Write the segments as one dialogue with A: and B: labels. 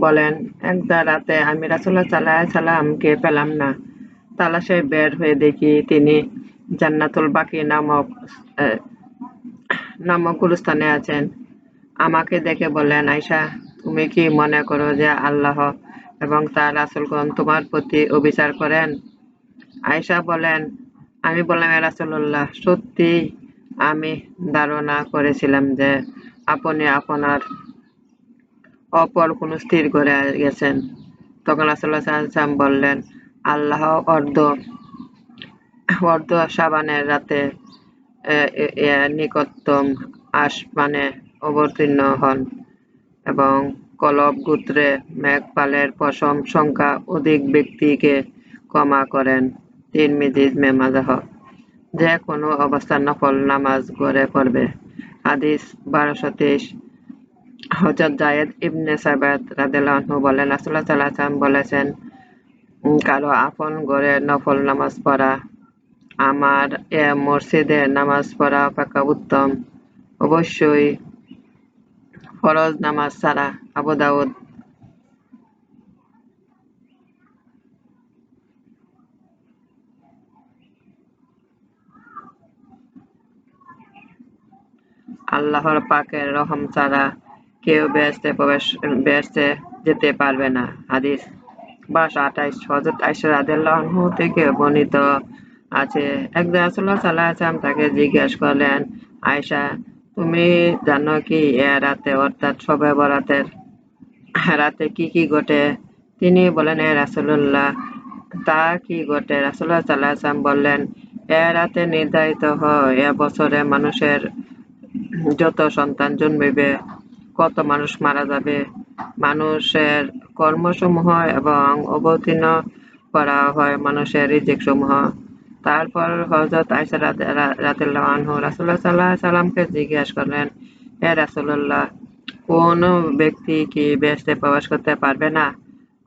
A: বলেন একদা রাতে আমি রাসূলুল্লাহ সাল্লাল্লাহু সাল্লামকে পেলাম না। তালাশে বের হয়ে দেখি তিনি জান্নাতুল বাকি নামক নামক গুরুস্থানে আছেন। আমাকে দেখে বললেন আয়সা তুমি কি মনে করো যে আল্লাহ এবং তার রাসুলগণ তোমার প্রতি অবিচার করেন। আয়সা বলেন, আমি বললাম এ রাসুল্লাহ সত্যি আমি ধারণা করেছিলাম যে আপনি আপনার অপর কোন স্থির করে গেছেন। তখন রাসুল্লাহ বললেন, আল্লাহ অর্ধ অর্ধ সাবানের রাতে নিকটতম আসমানে অবতীর্ণ হন এবং কলব গোত্রে মেঘপালের পশম সংখ্যা অধিক ব্যক্তিকে ক্ষমা করেন। তিন মিজিজ মেমাজাহ, যে কোনো অবস্থান নফল নামাজ গড়ে পড়বে। হাদিস বারোশো তেইশ। হজরত জায়েদ ইবনে সাবাদ রাদেলাহু বলেন রাসুল্লাহ সাল্লাম বলেছেন কারও আপন ঘরে নফল নামাজ পড়া, আমার এ মসজিদে নামাজ পড়া অপেক্ষা উত্তম। অবশ্যই ফরজ নামাজ ছাড়া আবু দাউদ আল্লাহর পাকের রহম ছাড়া কেউ বেহেশতে প্রবেশ বেহেশতে যেতে পারবে না। হাদিস বাস আঠাইশ হজরত আইসা রাদিয়াল্লাহু থেকে বর্ণিত আছে। একদিন রাসূলুল্লাহ সাল্লাল্লাহু আলাইহি তাকে জিজ্ঞেস করলেন, আয়েশা, তুমি জানো কি এ রাতে অর্থাৎ সবে বরাতের রাতে কি কি ঘটে? তিনি বলেন, এ রাসূলুল্লাহ তা কি ঘটে? রাসূলুল্লাহ সাল্লাল্লাহু আলাইহি বললেন, এ রাতে নির্ধারিত হয়, এ বছরে মানুষের যত সন্তান জন্মিবে, কত মানুষ মারা যাবে। মানুষের কর্মসমূহ এবং অবতীর্ণ করা হয় মানুষের রিজিক সমূহ তারপর হজরত রাতিল্লাহ আনহু রাসুল্লাহ সাল্লাহ সাল্লামকে জিজ্ঞেস করলেন হে রাসুল্লাহ কোন ব্যক্তি কি বেসতে প্রবেশ করতে পারবে না?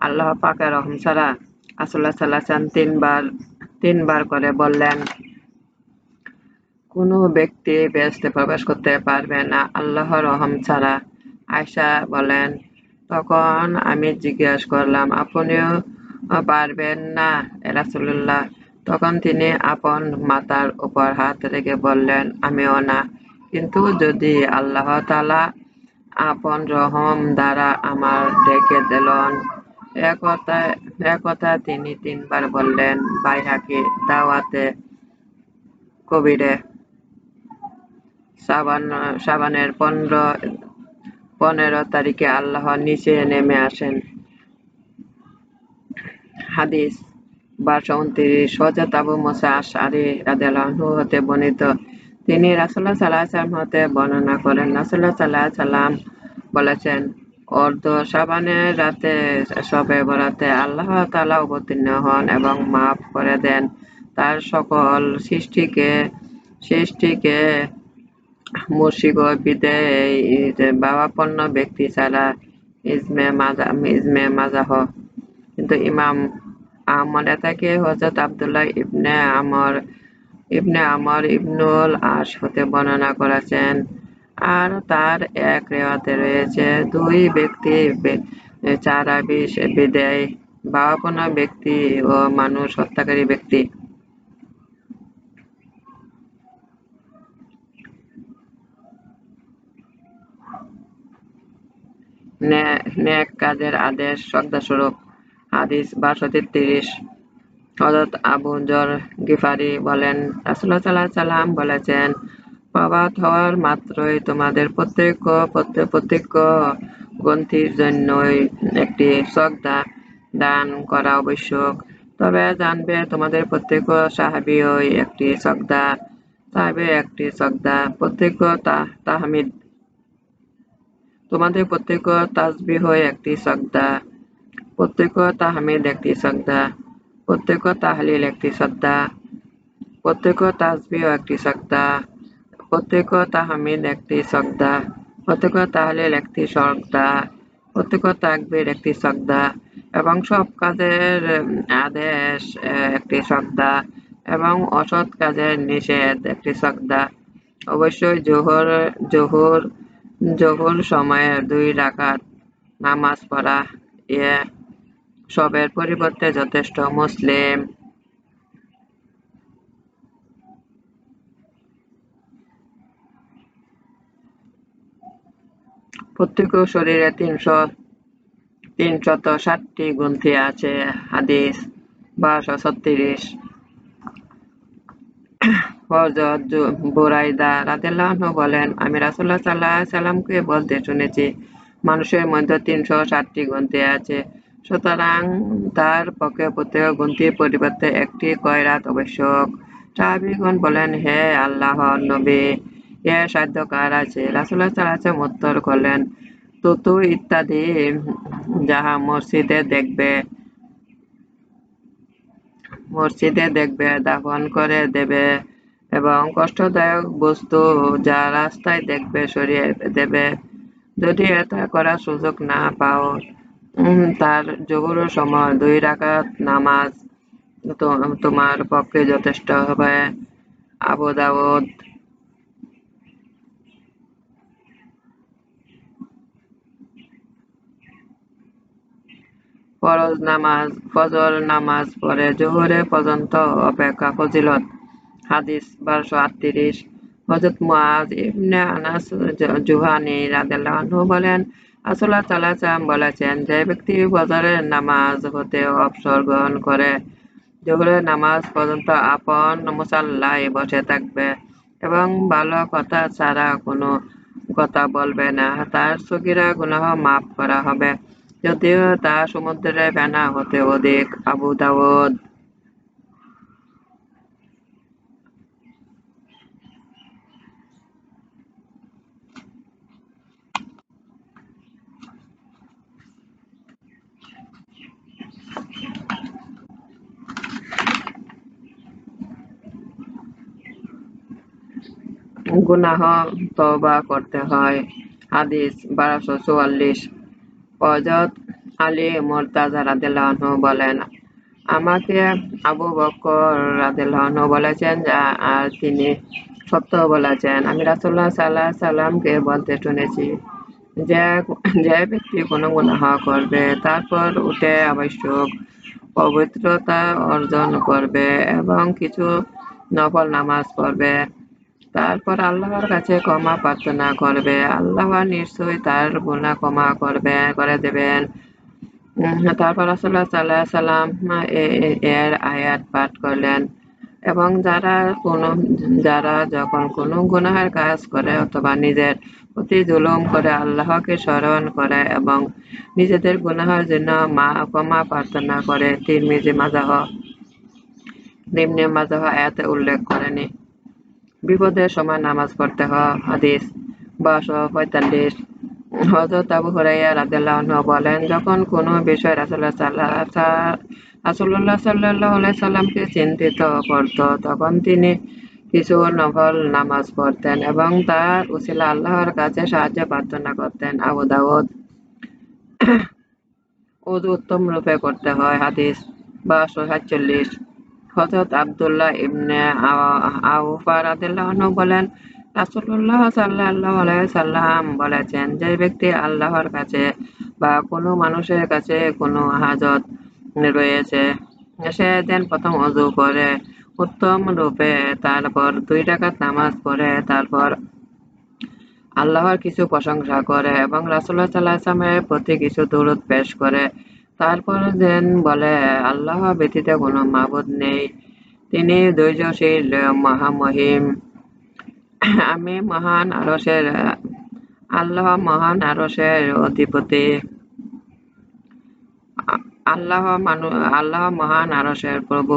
A: আল্লাহ পাকের রহম ছাড়া রাসুল্লাহ সাল্লাহ তিনবার তিনবার করে বললেন, কোনো ব্যক্তি বেসতে প্রবেশ করতে পারবে না আল্লাহর রহম ছাড়া। আয়সা বলেন, তখন আমি জিজ্ঞেস করলাম, আপনিও পারবেন না? রাসুল্লাহ তখন তিনি আপন মাতার উপর হাত রেখে বললেন, আমিও না। কিন্তু যদি আল্লাহ তালা আপন রহম দ্বারা আমার ডেকে দিলেন। একথা তিনি তিনবার বললেন বাইহাকি দাওয়াতে কবিরে। সাবান, সাবানের পনেরো পনেরো তারিখে আল্লাহ নিচে নেমে আসেন। হাদিস বারশো উনত্রিশ হজরত আবু মোসা আশারি রাদিয়াল্লাহু হতে বর্ণিত তিনি রাসুল্লাহ সাল্লাহ হতে বর্ণনা করেন। রাসুল্লাহ সাল্লাহ সাল্লাম বলেছেন, অর্ধ সাবানের রাতে সবে বরাতে আল্লাহ তালা অবতীর্ণ হন এবং মাফ করে দেন। তার সকল সৃষ্টিকে সৃষ্টিকে মুর্শিক বিদেয় বাবাপন্ন ব্যক্তি ছাড়া ইজমে মাজা, ইজমে মাজাহ। কিন্তু ইমাম আহমদ থেকে হজরত আবদুল্লাহ ইবনে আমর ইবনে আমর ইবনুল আশ হতে বর্ণনা করেছেন। আর তার এক রেওয়াতে রয়েছে, দুই ব্যক্তি চারা বিষ বিদেয় বাবাপনা ব্যক্তি ও মানুষ হত্যাকারী ব্যক্তি। নেক কাজের আদেশ শ্রদ্ধাস্বরূপ হাদিস বারোশো তেত্রিশ হজরত আবু জর গিফারি বলেন রাসুল্লাহ সাল্লাহ সাল্লাম বলেছেন প্রভাত হওয়ার মাত্রই তোমাদের প্রত্যেক প্রত্যেক গ্রন্থির জন্যই একটি শ্রদ্ধা দান করা আবশ্যক। তবে জানবে তোমাদের প্রত্যেক সাহাবি ওই একটি শ্রদ্ধা সাহাবি একটি শ্রদ্ধা, প্রত্যেক তাহমিদ। তোমাদের প্রত্যেক তাজবি হয়ে একটি শ্রদ্ধা, প্রত্যেক তাহমিদ একটি শ্রদ্ধা। প্রত্যেক তাহলিল একটি শ্রদ্ধা প্রত্যেক তাজবিও একটি শ্রদ্ধা প্রত্যেক তাহমিদ একটি শ্রদ্ধা প্রত্যেক তাহলিল একটি শ্রদ্ধা প্রত্যেক তাকবির একটি শ্রদ্ধা এবং সব কাজের আদেশ একটি শ্রদ্ধা এবং অসৎ কাজের নিষেধ একটি শ্রদ্ধা অবশ্যই জোহর জোহর জোহর সময়ে দুই রাকাত নামাজ পড়া, এ সবের পরিবর্তে যথেষ্ট মুসলিম। প্রত্যেক শরীরে তিনশো, তিনশত ষাটটি গ্রন্থি আছে, হাদিস বারোশো ছত্রিশ। হজরত বুরাইদা রাদিয়াল্লাহু বলেন, আমি রাসুল্লাহ আলাইহি সাল্লামকে বলতে শুনেছি, মানুষের মধ্যে তিনশো ষাটটি গ্রন্থি আছে। সুতরাং তার পক্ষে প্রত্যেক গ্রন্থির পরিবর্তে একটি কয়রাত আবশ্যক। সাহাবীগণ বলেন, হে আল্লাহর নবী এর সাধ্য কার আছে? আলাইহি ওয়াসাল্লাম উত্তর করলেন, তুতু ইত্যাদি যাহা মসজিদে দেখবে মসজিদে দেখবে, দাফন করে দেবে এবং কষ্টদায়ক বস্তু যা রাস্তায় দেখবে, সরিয়ে দেবে। যদি এটা করার সুযোগ না পাও তার জোহরের সময়, দুই রাকাত নামাজ তোমার পক্ষে যথেষ্ট হবে। আবু দাউদ ফরজ নামাজ, ফজর নামাজ পরে জোহরে পর্যন্ত অপেক্ষা ফজিলত। হাদিস বারোশো আটত্রিশ। হজরত মুআজ ইবনে আনাস জুহানি রাদিয়াল্লাহু বলেন আসল্লাহ চালাচাম বলেছেন, যে ব্যক্তি ফজরের নামাজ হতে অবসর গ্রহণ করে জোহরের নামাজ পর্যন্ত আপন মুসাল্লায় বসে থাকবে এবং ভালো কথা ছাড়া কোনো কথা বলবে না। তার সগিরা গুনাহ মাফ করা হবে। যদিও তা সমুদ্রের ফেনা হতে অধিক আবু গুনাহ তওবা করতে হয়। হাদিস বারোশো চুয়াল্লিশ। হযরত আলী মুরতাজা রাদিয়াল্লাহু বলেন, আমাকে আবু বকর রাদিয়াল্লাহু বলেছেন আর তিনি সত্য বলেছেন। আমি রাসূলুল্লাহ সাল্লাল্লাহু আলাইহি সাল্লামকে বলতে শুনেছি, যে যে ব্যক্তি কোনো গুনাহ করবে, তারপর উঠে আবশ্যক পবিত্রতা অর্জন করবে এবং কিছু নফল নামাজ পড়বে। তারপর আল্লাহর কাছে ক্ষমা প্রার্থনা করবে। আল্লাহ নিশ্চয়ই তার গুণা ক্ষমা করবে, করে দেবেন। তারপর রাসূলুল্লাহ সাল্লাল্লাহু আলাইহি সাল্লাম এর আয়াত পাঠ করলেন। এবং যারা কোনো, যারা যখন কোনো গুনাহের কাজ করে অথবা নিজের প্রতি জুলুম করে, আল্লাহকে স্মরণ করে এবং নিজেদের গুনাহের জন্য মা, ক্ষমা প্রার্থনা করে, তিরমিজি মাজাহ নিম্নে মাজাহ আয়াতে উল্লেখ করেনি। বিপদের সময় নামাজ পড়তে হয়, হাদিস বারোশো পঁয়তাল্লিশ। হজরত আবু হুরাইয়া রাদিয়াল্লাহু বলেন, যখন কোনো বিষয় রাসুল্লাহ আলাইহি সাল্লামকে চিন্তিত করত, তখন তিনি কিছু নফল নামাজ পড়তেন এবং তার উসিলা আল্লাহর কাছে সাহায্য প্রার্থনা করতেন। আবু দাউদ উত্তম রূপে করতে হয়, হাদিস বারোশো সাতচল্লিশ। হযরত আব্দুল্লাহ ইবনে আউফা রাদিয়াল্লাহু আনহু বলেন, রাসূলুল্লাহ সাল্লাল্লাহু আলাইহি সাল্লাম বলেছেন, যে ব্যক্তি আল্লাহর কাছে বা কোনো মানুষের কাছে কোনো হাজত রয়েছে, সে দেন প্রথম অজু করে, উত্তম রূপে তারপর দুই রাকাত নামাজ পড়ে, তারপর আল্লাহর কিছু প্রশংসা করে এবং রাসূলুল্লাহ সাল্লাল্লাহু আলাইহি সাল্লামের প্রতি কিছু দরুদ পেশ করে। তারপর যেন বলে, আল্লাহ ব্যতীত কোনো মাবুদ নেই। তিনি ধৈর্যশীল, মহামহিম। আমি মহান আরসের আল্লাহ মহান আরসের অধিপতি। আল্লাহ মানু, আল্লাহ মহান আরসের প্রভু।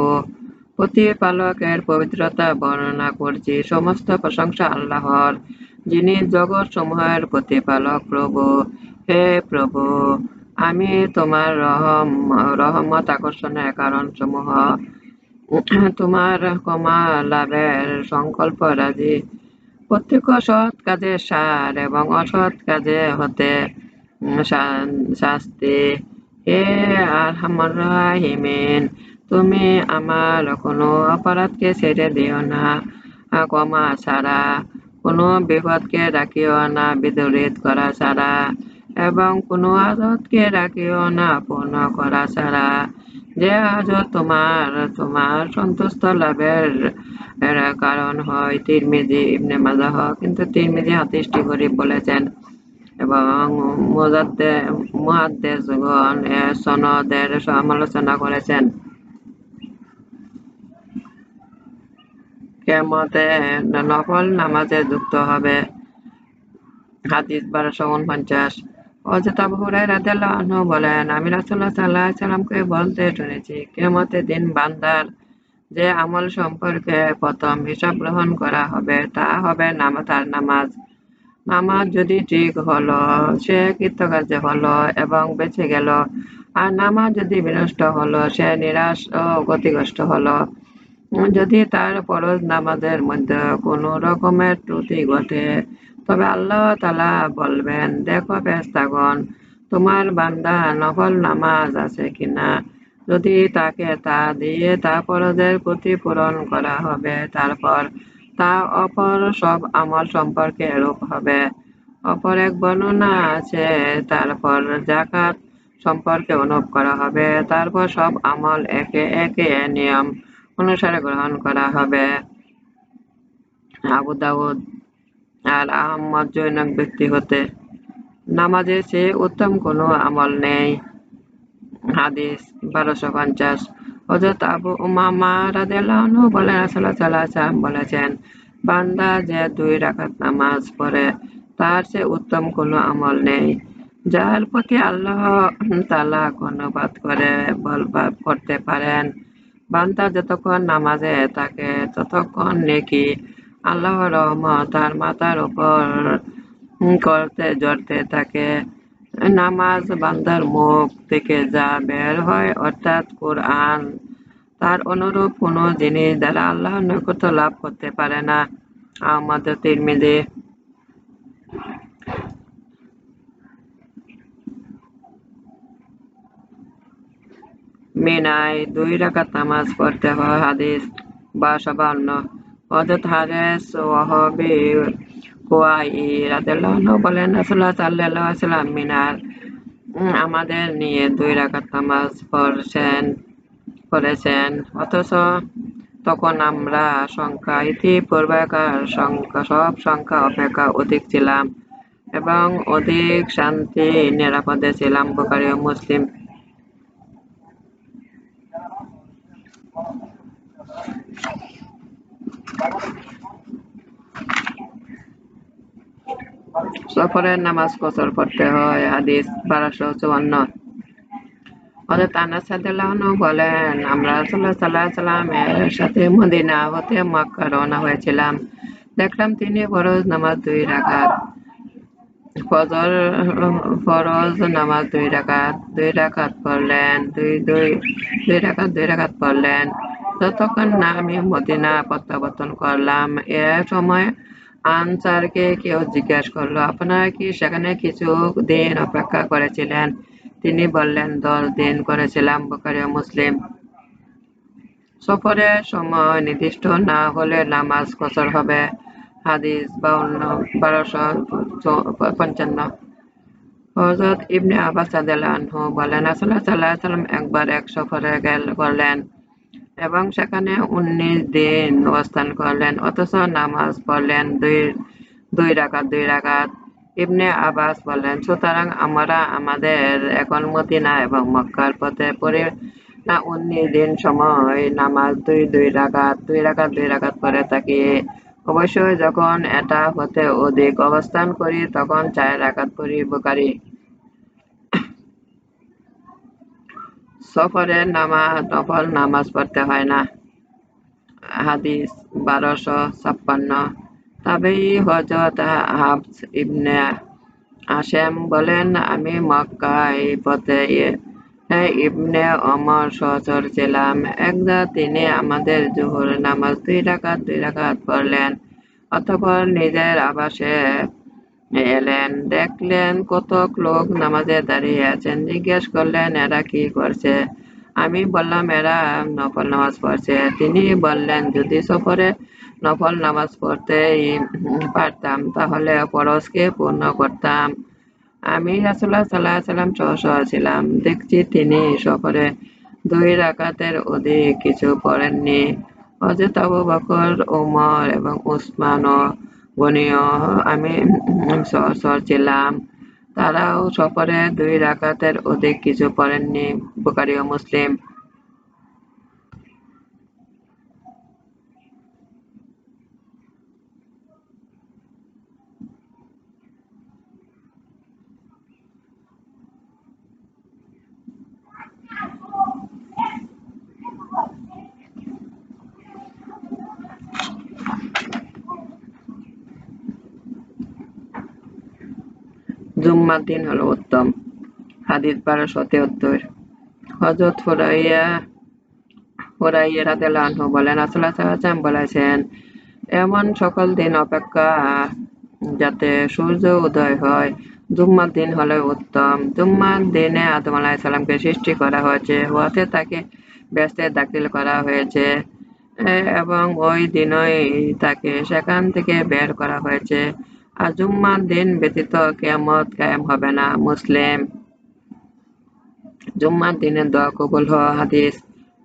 A: প্রতিপালকের পবিত্রতা বর্ণনা করছি। সমস্ত প্রশংসা আল্লাহর, যিনি জগৎ সমূহের প্রতিপালক প্রভু। হে প্রভু আমি তোমার রহম, রহমত আকর্ষণের কারণ সমূহ তোমার ক্ষমা লাভের সংকল্প রাজি। প্রত্যেক সৎ কাজে সার এবং অসৎ কাজে হতে শাস্তি। হে আরহামার তুমি আমার কোনো অপরাধকে ছেড়ে দিও না, ক্ষমা ছাড়া। কোনো বিপদকে রাখিও না, বিদরিত করা ছাড়া। এবং কোনো আজতকে রাখিও না, পূর্ণ করা ছাড়া। যে আজত তোমার তোমার সন্তুষ্ট লাভের কারণ হয়, তিরমিজি ইবনে মাজাহ কিন্তু তিরমিজি হাদিসটি গরিব বলেছেন। এবং মুহাদ্দেশগণ সনদের সমালোচনা করেছেন। কেমতে নফল নামাজে যুক্ত হবে। হাদিস বারোশো উনপঞ্চাশ। হযরত আবু বলেন, আমি সাল্লামকে বলতে শুনেছি দিন বান্দার যে আমল সম্পর্কে প্রথম হিসাব গ্রহণ করা হবে, তা হবে নামাজ নামাজ। যদি ঠিক হলো, সে কৃতকার্য হলো এবং বেঁচে গেল। আর নামাজ যদি বিনষ্ট হলো, সে নিরাশ ও গতিগ্রস্ত হলো। যদি তার ফরজ নামাজের মধ্যে কোনো রকমের ত্রুটি ঘটে তবে আল্লাহ তালা বলবেন, দেখো ফেরেশতাগণ, তোমার বান্দা নফল নামাজ আছে কিনা? যদি তাকে তা দিয়ে তা ফরজের ক্ষতিপূরণ করা হবে, তারপর তা অপর সব আমল সম্পর্কে এরূপ হবে। অপর এক বর্ণনা আছে, তারপর জাকাত সম্পর্কে অনুভব করা হবে, তারপর সব আমল একে একে নিয়ম অনুসারে গ্রহণ করা হবে। আবু আর আহমদ জৈনক ব্যক্তি হতে নামাজের সে উত্তম কোনো আমল নেই। হাদিস বারোশো পঞ্চাশ। হজরত আবু উমামা সাল্লাল্লাহু বলেছেন, বান্দা যে দুই রাখাত নামাজ পড়ে, তার সে উত্তম কোনো আমল নেই। যার প্রতি আল্লাহ তাআলা অনুবাদ করে, বলবাদ করতে পারেন। বান্দা যতক্ষণ নামাজে থাকে, ততক্ষণ নেকি আল্লাহর রহমত তার মাথার উপর করতে জড়তে থাকে। নামাজ বান্দার মুখ থেকে যা বের হয় অর্থাৎ কোরআন, তার অনুরূপ কোনো জিনিস দ্বারা আল্লাহ নৈকট্য লাভ করতে পারে না। আহমদ তিরমিজি। মিনায় দুই রাকাত নামাজ পড়তে হয়, হাদিস বারোশো বান্ন হজরত হারেস ওয়াহবি কুয়াই রাদিয়াল্লাহু বলেন, রাসূলুল্লাহ সাল্লাল্লাহু আলাইহি ওয়াসাল্লাম মিনার আমাদের নিয়ে দুই রাকাত নামাজ পড়ছেন করেছেন অথচ তখন আমরা সংখ্যা ইতিপূর্বেকার সংখ্যা সব সংখ্যা অপেক্ষা অধিক ছিলাম এবং অধিক শান্তি নিরাপদে ছিলাম বুখারী ও মুসলিম সফরের নামাজ কসর পড়তে হয়, হাদিস বারোশো চুয়ান্ন। হযরত আনাস বলেন, আমরা আলাইহি সাল্লামের সাথে মদিনা হতে মক্কা রওনা হয়েছিলাম। দেখলাম তিনি ফরজ নামাজ দুই রাকাত। ফজর, ফরজ নামাজ দুই রাকাত দুই রাকাত পড়লেন, দুই দুই দুই রাকাত দুই রাকাত পড়লেন। যতক্ষণ আমি মদিনা প্রত্যাবর্তন করলাম, এ সময় আনসারকে কেউ জিজ্ঞেস করল, আপনারা কি সেখানে কিছু দিন অপেক্ষা করেছিলেন? তিনি বললেন, দশ দিন করেছিলাম, বুখারী ও মুসলিম। সফরের সময় নির্দিষ্ট না হলে নামাজ কসর হবে। হাদিস বাউন্ন, বারোশো পঞ্চান্ন। হজরত ইবনে আনহু বলেন, রাসূলুল্লাহ সাল্লাল্লাহু আলাইহি সাল্লাম একবার এক সফরে গেল, করলেন। এবং সেখানে উনিশ দিন অবস্থান করলেন, অথচ নামাজ পড়লেন দুই দুই রাকাত দুই রাকাত। ইবনে আব্বাস বলেন সুতরাং আমরা আমাদের এখন মদিনা এবং মক্কার পথে পড়ি না উনিশ দিন সময় নামাজ দুই দুই রাকাত দুই রাকাত দুই রাকাত পড়ে থাকি। অবশ্যই যখন এটা হতে অধিক অবস্থান করি, তখন চার রাকাত পড়ি বুখারী। সফরের নামাজ, নফল নামাজ পড়তে হয় না। হাদিস বারোশো ছাপ্পান্ন। তবেই হজরত হাফস ইবনে আসেম বলেন, আমি মক্কায় পথে ইবনে অমর সহচর ছিলাম। একদা তিনি আমাদের জোহর নামাজ দুই রাকাত দুই রাকাত পড়লেন। অতঃপর নিজের আবাসে এলেন, দেখলেন কতক লোক নামাজে দাঁড়িয়ে আছেন। জিজ্ঞেস করলেন, এরা কি করছে? আমি বললাম, এরা নফল নামাজ পড়ছে। তিনি বললেন, যদি সফরে নফল নামাজ পড়তেই পারতাম, তাহলে পরশকে পূর্ণ করতাম। আমি রাসুল্লাহ সাল্লাহ সাল্লাম সহ ছিলাম। দেখছি তিনি সফরে দুই রাকাতের অধিক কিছু পড়েননি। আবু বকর ওমর এবং উসমান ও গনীয় আমি সরছিলাম ছিলাম। তারাও সফরে দুই রাকাতের অধিক কিছু পড়েননি। বুকারি ও মুসলিম জুম্মার দিন হলো উত্তম। হাদিস বারোশো তেহত্তর হজরত ফুরাইয়া ফুরাইয়া রাদিয়াল্লাহু আনহু বলেন, রাসূলুল্লাহ সাল্লাল্লাহু বলেছেন, এমন সকল দিন অপেক্ষা যাতে সূর্য উদয় হয় জুম্মার দিন হলে উত্তম। জুম্মার দিনে আদম আলাহিসাল্লামকে সৃষ্টি করা হয়েছে হওয়াতে তাকে ব্যস্তে দাখিল করা হয়েছে এবং ওই দিনই তাকে সেখান থেকে বের করা হয়েছে। আর জুম্মার দিন ব্যতীত কেয়ামত কায়েম হবে না, মুসলিম। জুম্মার দিনের দোয়া কবুল হওয়া হাদিস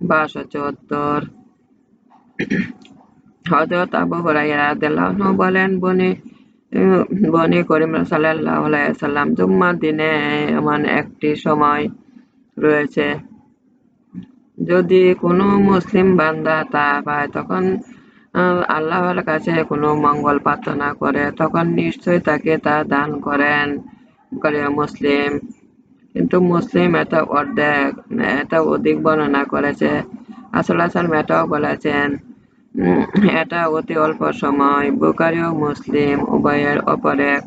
A: বারোশো চুয়াত্তর হজরত আবু রাদিয়াল্লাহু বলেন, বনি বনি করিম সাল্লাল্লাহু সাল্লাম জুম্মার দিনে এমন একটি সময় রয়েছে। যদি কোনো মুসলিম বান্দা তা পায়, তখন আল্লাহর কাছে কোনো মঙ্গল প্রার্থনা করে, তখন নিশ্চয়ই তাকে তা দান করেন। করে মুসলিম। কিন্তু মুসলিম এটা অর্ধেক এটা অধিক বর্ণনা করেছে। আসল আসল এটাও বলেছেন এটা অতি অল্প সময়। বুকারি ও মুসলিম, উভয়ের অপর এক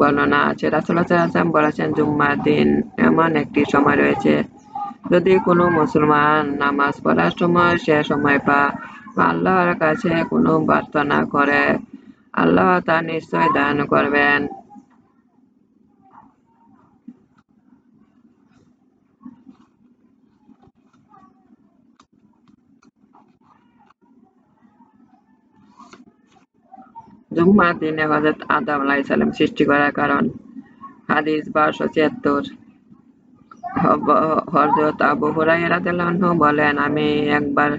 A: বর্ণনা আছে। রাসুল আসলাম বলেছেন, জুম্মার দিন এমন একটি সময় রয়েছে, যদি কোনো মুসলমান নামাজ পড়ার সময় সে সময় পা আল্লাহর কাছে কোনো প্রার্থনা করে, আল্লাহ তা নিশ্চয় দান করবেন। জুম্মার দিনে হজরত আদম আলাইসাল্লাম সৃষ্টি করার কারণ, হাদিস বারোশো ছিয়াত্তর। হজরত আবু রাদিয়াল্লাহু বলেন, আমি একবার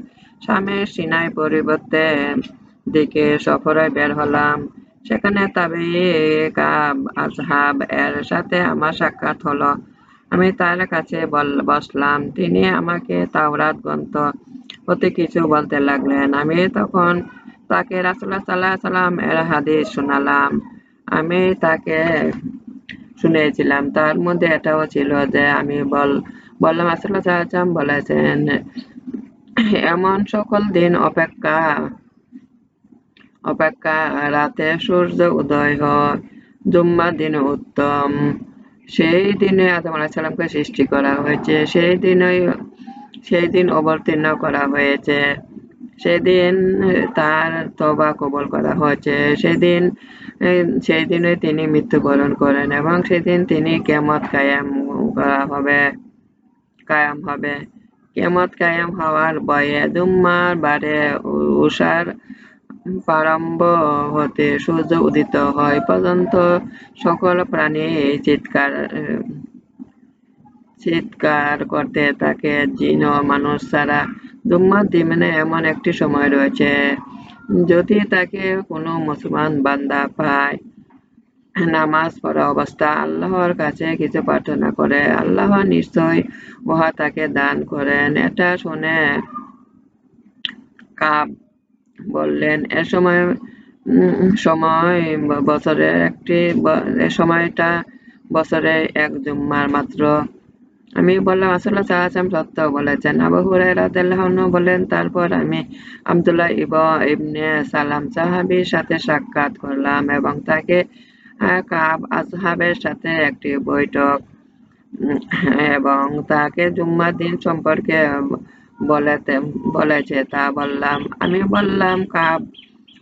A: স্বামীর সিনাই পরিবর্তে দিকে সফরে বের হলাম। সেখানে তাবি আজহাব এর সাথে আমার সাক্ষাৎ হলো। আমি তার কাছে বসলাম। তিনি আমাকে তাওরাত গ্রন্থ হতে কিছু বলতে লাগলেন। আমি তখন তাকে রাসুল্লাহ সাল্লাহ সাল্লাম এর হাদিস শোনালাম। আমি তাকে শুনেছিলাম তার মধ্যে এটাও ছিল যে আমি বল, বললাম আসল্লাহ সাল্লাম বলেছেন এমন সকল দিন অপেক্ষা অপেক্ষা রাতে সূর্য উদয় হয় জুম্মার দিন উত্তম। সেই দিনে আদম আলাহিসাল্লামকে সৃষ্টি করা হয়েছে, সেই দিনই সেই দিন অবতীর্ণ করা হয়েছে। সেদিন তার তবা কবল করা হয়েছে। সেদিন সেই দিনে তিনি মৃত্যুবরণ করেন এবং সেদিন তিনি কেমত কায়াম করা হবে, কায়াম হবে। কেমত কায়াম হওয়ার বয়ে জুম্মার বারে উষার প্রারম্ভ হতে সূর্য উদিত হয়। পর্যন্ত সকল প্রাণী চিৎকার চিৎকার করতে থাকে। জিন মানুষ ছাড়া জুম্মার দিনে এমন একটি সময় রয়েছে, যদি তাকে কোনো মুসলমান বান্দা পায় নামাজ পড়া অবস্থা, আল্লাহর কাছে কিছু প্রার্থনা করে, আল্লাহ নিশ্চয় উহা তাকে দান করেন। এটা শুনে কাব বললেন, এ সময় সময় বছরের একটি এ সময়টা বছরে এক জুম্মার মাত্র। আমি বললাম আসলে সাহায্যাম সত্য বলেছেন। আবু হুরায়রা বলেন, তারপর আমি আবদুল্লাহ ইব ইবনে সালাম সাহাবির সাথে সাক্ষাৎ করলাম এবং তাকে কাব আসহাবের সাথে একটি বৈঠক এবং তাকে জুম্মার দিন সম্পর্কে বলেতে, বলেছে। তা বললাম, আমি বললাম, কাব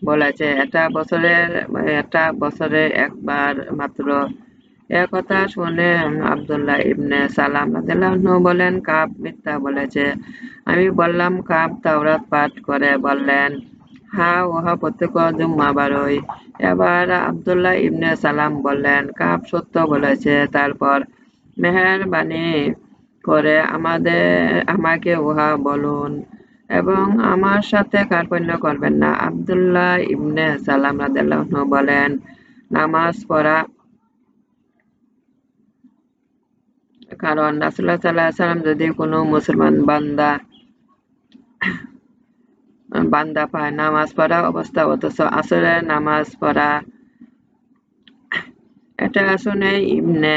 A: বলেছে, এটা বছরের, এটা বছরে একবার মাত্র। একথা শুনে আব্দুল্লাহ ইবনে সালাম রাদিয়াল্লাহু বলেন, কাব মিথ্যা বলেছে। আমি বললাম, কাব তাওরাত পাঠ করে বললেন হা উহা প্রত্যেক জুম্মাবারই এবার আব্দুল্লাহ ইবনে সালাম বললেন, কাব সত্য বলেছে, তারপর মেহেরবানি করে আমাদের, আমাকে উহা বলুন। এবং আমার সাথে কার্পণ্য করবেন না। আব্দুল্লাহ ইবনে সালাম রাদিয়াল্লাহু বলেন, নামাজ পড়া কারণ রাসুল্লাহ সাল্লাহ সাল্লাম যদি কোনো মুসলমান বান্দা বান্দা পায়, নামাজ পড়া অবস্থা অথচ আসলে নামাজ পড়া। এটা শুনে ইবনে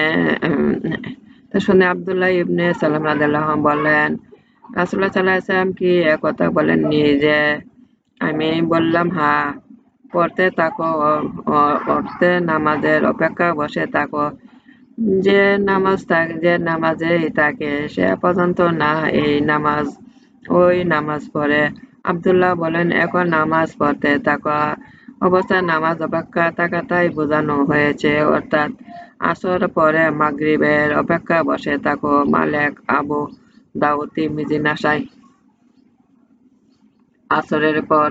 A: শুনে আবদুল্লাহ ইবনে সালাম রাদিল্লাহ বললেন রাসুল্লাহ সাল্লাহ সাল্লাম কি কথা বলেননি যে, আমি বললাম, হা, পড়তে থাকো পড়তে নামাজের অপেক্ষা বসে থাকো। যে নামাজ থাকে, যে নামাজে থাকে, সে পর্যন্ত না, এই নামাজ, ওই নামাজ পড়ে। আবদুল্লাহ বলেন, এখন নামাজ পড়তে থাকা অবস্থায় নামাজ অপেক্ষা থাকাটাই বোঝানো হয়েছে। অর্থাৎ আসর পরে মাগরিবের অপেক্ষা বসে থাকো, মালেক আবু দাউতি মিজি নাসাই আসরের পর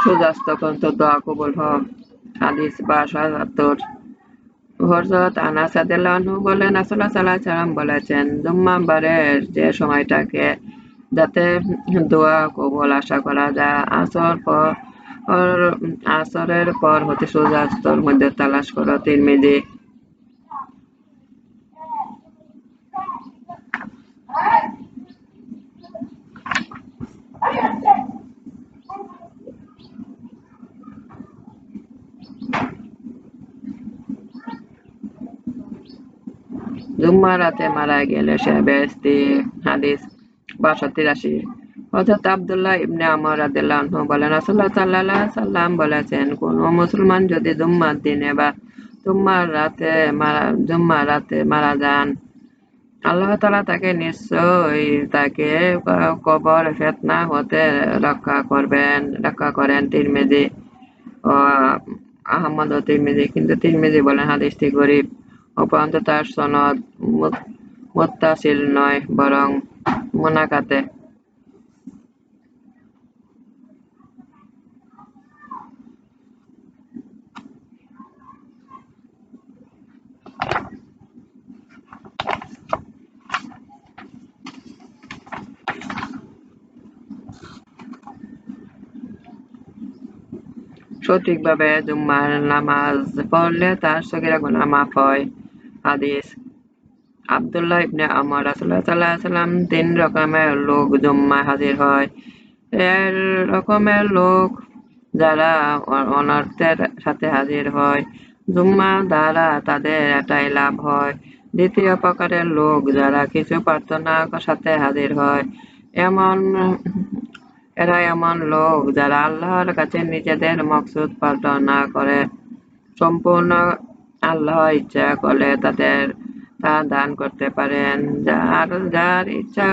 A: সূর্যাস্ত পর্যন্ত দোয়া কবুল হোক। হাদিস বা সাতাত্তর হজরত আনাস রাদিয়াল্লাহু বলেন সাল্লাল্লাহু আলাইহি সাল্লাম বলেছেন জুম্মাবারের যে সময়টাকে যাতে দোয়া কবুল আশা করা যায় আসর পর আসরের পর হতে সূর্যাস্তর মধ্যে তালাশ করো তিরমিজি জুম্মা রাতে মারা গেলে সে বেহেস্তি হাদিস বাষট্টি তিরাশি। হজরত আবদুল্লাহ ইবনে আমর রাদিয়াল্লাহু বলেন, রাসূলুল্লাহ সাল্লাল্লাহু সাল্লাম বলেছেন, কোন মুসলমান যদি জুম্মার দিনে বা জুম্মার রাতে মারা, জুম্মার রাতে মারা যান, আল্লাহ তালা তাকে নিশ্চয় তাকে কবর, ফেতনা হতে রক্ষা করবেন, রক্ষা করেন তিরমিজি ও আহমদ ও তিরমিজি। কিন্তু তিরমিজি বলেন, হাদিসটি গরিব অপরন্ত তার সনদ মুত্তাসিল নয়, বরং মোনাকাতে সঠিকভাবে জুম্মার নামাজ পড়লে তার সগিরা গুনাহ মাফ হয় হাদিস। আবদুল্লাহ ইবনে আমর রাসূলুল্লাহ সাল্লাল্লাহু আলাইহি সাল্লাম তিন রকমের লোক জুম্মা হাজির হয়। এর রকমের লোক যারা অনর্থের সাথে হাজির হয় জুম্মা দ্বারা তাদের এটাই লাভ হয়। দ্বিতীয় প্রকারের লোক যারা কিছু প্রার্থনার সাথে হাজির হয়, এমন, এরা এমন লোক যারা আল্লাহর কাছে নিজেদের মকসুদ প্রার্থনা করে। সম্পূর্ণ আল্লাহ ইচ্ছা করলে তাদের তা দান করতে পারেন, যার যার ইচ্ছা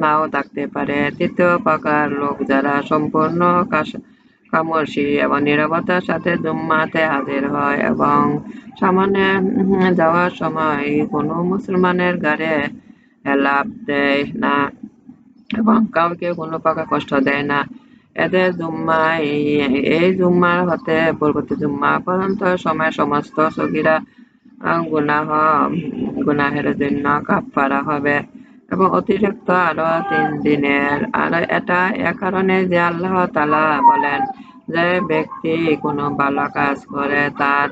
A: নাও থাকতে পারে। তৃতীয় প্রকার লোক যারা সম্পূর্ণ খামোশি এবং নিরবতার সাথে জুম্মাতে হাজির হয় এবং সামনে যাওয়ার সময় কোনো মুসলমানের গাড়ে লাভ দেয় না এবং কাউকে কোনো প্রকার কষ্ট দেয় না। এদের জুম্মা এই জুম্মার হতে পরবর্তী জুম্মা পর্যন্ত সময় সমস্ত সগিরা গুনাহ গুনাহের জন্য কাফারা হবে এবং অতিরিক্ত আরও তিন দিনের। আর এটা এ কারণে যে আল্লাহ তালা বলেন যে ব্যক্তি কোনো ভালো কাজ করে তার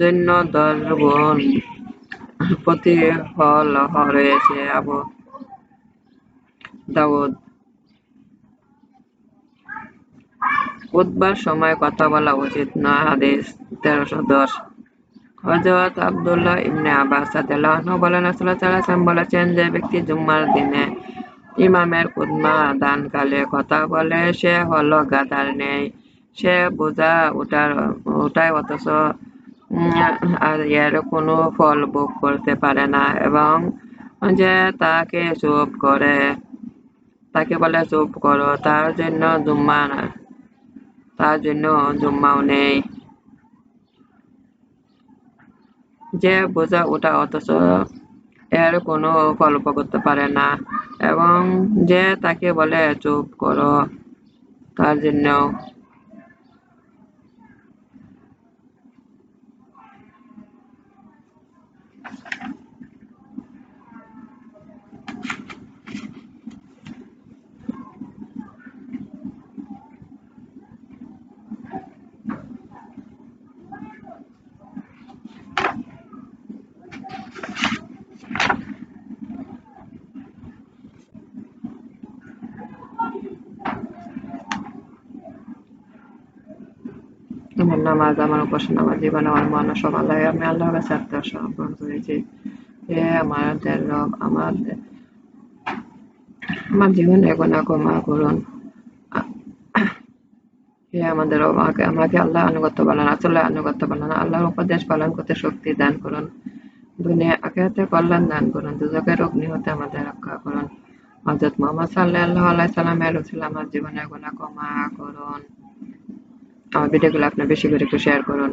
A: জন্য দশ গুণ প্রতিফল রয়েছে আবু দাউদ। উঠবার সময় কথা বলা উচিত না, হাদিস তেরোশো দশ। হজরত আবদুল্লাহ ইবনে আব্বাস রাদিয়াল্লাহু বলেন, রাসূলুল্লাহ বলেছেন যে ব্যক্তি জুম্মার দিনে ইমামের কুদমা দানকালে কথা বলে, সে হলো গাদার নেই। সে বোঝা ওটার ওটাই অথচ আর এর কোনো ফল ভোগ করতে পারে না এবং যে তাকে চুপ করে, তাকে বলে, চুপ করো, তার জন্য জুম্মা তার জন্য জুম্মাও নেই। যে বোঝা ওটা অথচ এর কোনো কল্প করতে পারে না। এবং যে তাকে বলে, চুপ করো, তার জন্য আমার নামাজ, আমার উপাসনা, আমার জীবন, আমার মন সব আল্লাহ আমি আল্লাহর কাছে আত্মসমর্পণ করেছি হে আমাদের রব, আমার আমার জীবনে গোনা ক্ষমা করুন। হে আমাদের আমাকে আমাকে আল্লাহ আনুগত্য বানান আসলে আনুগত্য বানান আল্লাহর উপদেশ পালন করতে শক্তি দান করুন। দুনিয়া, আখেরাতে কল্যাণ দান করুন দুজকের অগ্নি হতে আমাদের রক্ষা করুন। হজরত মোহাম্মদ সাল্লাহ আল্লাহ সাল্লামের রসুল আমার জীবনে গোনা আমার ভিডিওগুলো আপনার বেশি করে একটু শেয়ার করুন।